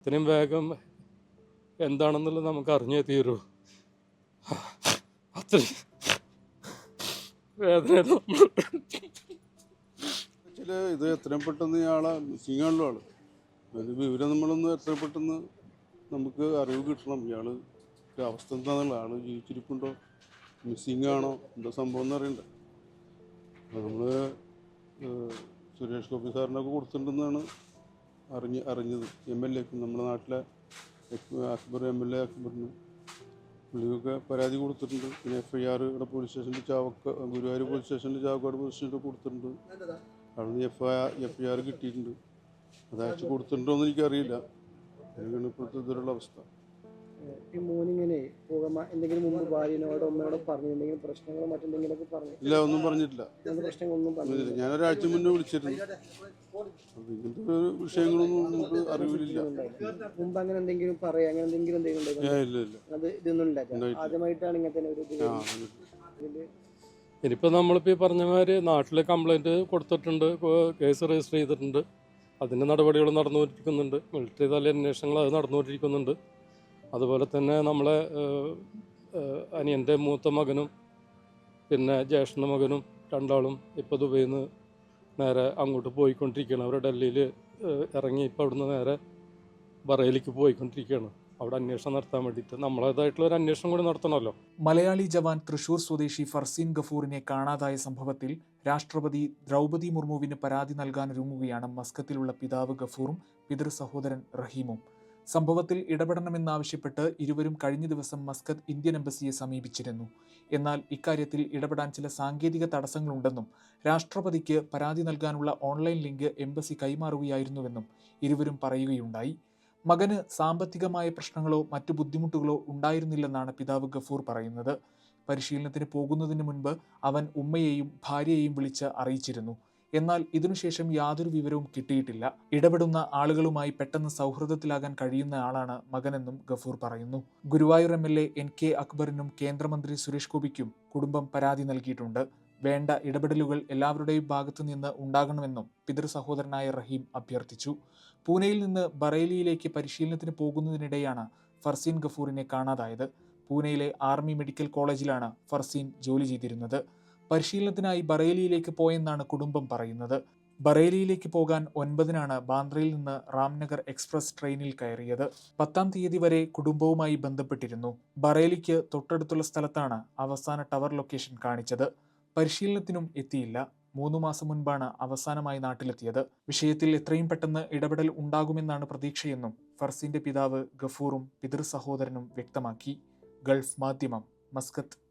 ഇത്രയും വേഗം എന്താണെന്നുള്ളത് നമുക്ക് അറിഞ്ഞേ തീരൂ. അത്രയും വേദന ഇത് എത്രയും പെട്ടെന്ന് ഇയാളെ മിസ്സിങ്ങാണല്ലോ ആൾ. ഒരു വിവരം നമ്മളൊന്ന് എത്രയും പെട്ടെന്ന് നമുക്ക് അറിവ് കിട്ടണം. ഇയാൾ അവസ്ഥ എന്താണെന്നുള്ള ആൾ ജീവിച്ചിരിപ്പുണ്ടോ? മിസ്സിങ് ആണോ? എന്താ സംഭവം എന്ന് അറിയണ്ട. നമ്മൾ സുരേഷ് ഗോപി സാറിനൊക്കെ കൊടുത്തിട്ടുണ്ടെന്നാണ് അറിഞ്ഞ് അറിഞ്ഞത്. എം എൽ എക്ക് നമ്മുടെ നാട്ടിലെ അക്ബർ എം എൽ എ അക്ബറിന് പുള്ളിയൊക്കെ പരാതി കൊടുത്തിട്ടുണ്ട്. പിന്നെ എഫ് ഐ ഇവിടെ പോലീസ് സ്റ്റേഷനിൽ ചാവക്ക ഗുരുവായൂർ പോലീസ് സ്റ്റേഷനിൽ ചാവക്കാട് പോലീസ് സ്റ്റേഷനിൽ കൊടുത്തിട്ടുണ്ട്. അവിടെ നിന്ന് F I F I R കിട്ടിയിട്ടുണ്ട്. അത് അയച്ചു കൊടുത്തിട്ടുണ്ടോ എന്ന് എനിക്കറിയില്ല. അങ്ങനെയാണ് ഇപ്പോഴത്തെ ഇതിലുള്ള അവസ്ഥ. മോനിങ്ങനെ എന്തെങ്കിലും മുമ്പ് ഭാര്യനോടോ അമ്മയോടോ പറഞ്ഞു? എന്തെങ്കിലും പ്രശ്നങ്ങളോ മറ്റെന്തെങ്കിലുമൊക്കെ പറഞ്ഞു? ഇല്ല ഒന്നും പറഞ്ഞിട്ടില്ല. അങ്ങനത്തെ പ്രശ്നങ്ങളൊന്നും പറഞ്ഞില്ല ഞാൻ ഒരാഴ്ച മുന്നേ വിളിച്ചിരുന്നു. ഇങ്ങനത്തെ ഒരു വിഷയങ്ങളൊന്നും നമുക്ക് അറിവില്ല മുമ്പ് അങ്ങനെ എന്തെങ്കിലും പറയാ? അങ്ങനെ എന്തെങ്കിലും എന്തെങ്കിലും ഇല്ല ഇല്ല. അത് ഇതൊന്നും ഉണ്ടായില്ല. ആദ്യമായിട്ടാണ് ഇങ്ങനത്തെ ഒരു ഇതിൽ ഇനിയിപ്പോൾ നമ്മളിപ്പോൾ ഈ പറഞ്ഞ മാതിരി നാട്ടിൽ കംപ്ലൈന്റ് കൊടുത്തിട്ടുണ്ട് കേസ് രജിസ്റ്റർ ചെയ്തിട്ടുണ്ട്. അതിന്റെ നടപടികൾ നടന്നുകൊണ്ടിരിക്കുന്നുണ്ട്. മിലിറ്ററി തല അന്വേഷണങ്ങൾ അത് നടന്നുകൊണ്ടിരിക്കുന്നുണ്ട്. അതുപോലെ തന്നെ നമ്മളെ അനിയന്റെ മൂത്ത മകനും പിന്നെ ജ്യേഷ്ഠ മകനും രണ്ടാളും ഇപ്പോൾ ദുബൈയിൽ നിന്ന് നേരെ അങ്ങോട്ട് പോയിക്കൊണ്ടിരിക്കുകയാണ്. അവർ ഡൽഹിയിൽ ഇറങ്ങി ഇപ്പോൾ അവിടുന്ന് നേരെ ബറയിലേക്ക് പോയിക്കൊണ്ടിരിക്കുകയാണ്. അവിടെ അന്വേഷണം നടത്താൻ വേണ്ടിയിട്ട്. നമ്മളേതായിട്ടുള്ള ഒരു അന്വേഷണം കൂടി നടത്തണമല്ലോ. മലയാളി ജവാൻ തൃശൂർ സ്വദേശി ഫർസീൻ ഗഫൂറിനെ കാണാതായ സംഭവത്തിൽ രാഷ്ട്രപതി ദ്രൗപതി മുർമുവിന് പരാതി നൽകാനൊരുങ്ങുകയാണ് മസ്കത്തിലുള്ള പിതാവ് ഗഫൂറും പിതൃ സഹോദരൻ റഹീമും. സംഭവത്തിൽ ഇടപെടണമെന്നാവശ്യപ്പെട്ട് ഇരുവരും കഴിഞ്ഞ ദിവസം മസ്കത്ത് ഇന്ത്യൻ എംബസിയെ സമീപിച്ചിരുന്നു. എന്നാൽ ഇക്കാര്യത്തിൽ ഇടപെടാൻ ചില സാങ്കേതിക തടസ്സങ്ങളുണ്ടെന്നും രാഷ്ട്രപതിക്ക് പരാതി നൽകാനുള്ള ഓൺലൈൻ ലിങ്ക് എംബസി കൈമാറുകയായിരുന്നുവെന്നും ഇരുവരും പറയുകയുണ്ടായി. മകന് സാമ്പത്തികമായ പ്രശ്നങ്ങളോ മറ്റു ബുദ്ധിമുട്ടുകളോ ഉണ്ടായിരുന്നില്ലെന്നാണ് പിതാവ് ഗഫൂർ പറയുന്നത്. പരിശീലനത്തിന് പോകുന്നതിന് മുൻപ് അവൻ ഉമ്മയെയും ഭാര്യയെയും വിളിച്ച് അറിയിച്ചിരുന്നു. എന്നാൽ ഇതിനുശേഷം യാതൊരു വിവരവും കിട്ടിയിട്ടില്ല. ഇടപെടുന്ന ആളുകളുമായി പെട്ടെന്ന് സൗഹൃദത്തിലാകാൻ കഴിയുന്ന ആളാണ് മകനെന്നും ഗഫൂർ പറയുന്നു. Guruvayur M L A N K അക്ബറിനും കേന്ദ്രമന്ത്രി സുരേഷ് ഗോപിക്കും കുടുംബം പരാതി നൽകിയിട്ടുണ്ട്. വേണ്ട ഇടപെടലുകൾ എല്ലാവരുടെയും ഭാഗത്തു നിന്ന് ഉണ്ടാകണമെന്നും പിതൃ സഹോദരനായ റഹീം അഭ്യർത്ഥിച്ചു. പൂനെയിൽ നിന്ന് ബറേലിയിലേക്ക് പരിശീലനത്തിന് പോകുന്നതിനിടെയാണ് ഫർസീൻ ഗഫൂറിനെ കാണാതായത്. പൂനെയിലെ ആർമി മെഡിക്കൽ കോളേജിലാണ് ഫർസീൻ ജോലി ചെയ്തിരുന്നത്. പരിശീലനത്തിനായി ബറേലിയിലേക്ക് പോയെന്നാണ് കുടുംബം പറയുന്നത്. ബറേലിയിലേക്ക് പോകാൻ ഒൻപതിനാണ് ബാന്ദ്രയിൽ നിന്ന് റാംനഗർ എക്സ്പ്രസ് ട്രെയിനിൽ കയറിയത്. പത്താം തീയതി വരെ കുടുംബവുമായി ബന്ധപ്പെട്ടിരുന്നു. ബറേലിക്ക് തൊട്ടടുത്തുള്ള സ്ഥലത്താണ് അവസാന ടവർ ലൊക്കേഷൻ കാണിച്ചത്. പരിശീലനത്തിനും എത്തിയില്ല. മൂന്ന് മാസം മുൻപാണ് അവസാനമായി നാട്ടിലെത്തിയത്. വിഷയത്തിൽ എത്രയും പെട്ടെന്ന് ഇടപെടൽ ഉണ്ടാകുമെന്നാണ് പ്രതീക്ഷയെന്നും ഫർസിന്റെ പിതാവ് ഗഫൂറും പിതൃ സഹോദരനും വ്യക്തമാക്കി. ഗൾഫ് മാധ്യമം മസ്കത്ത്.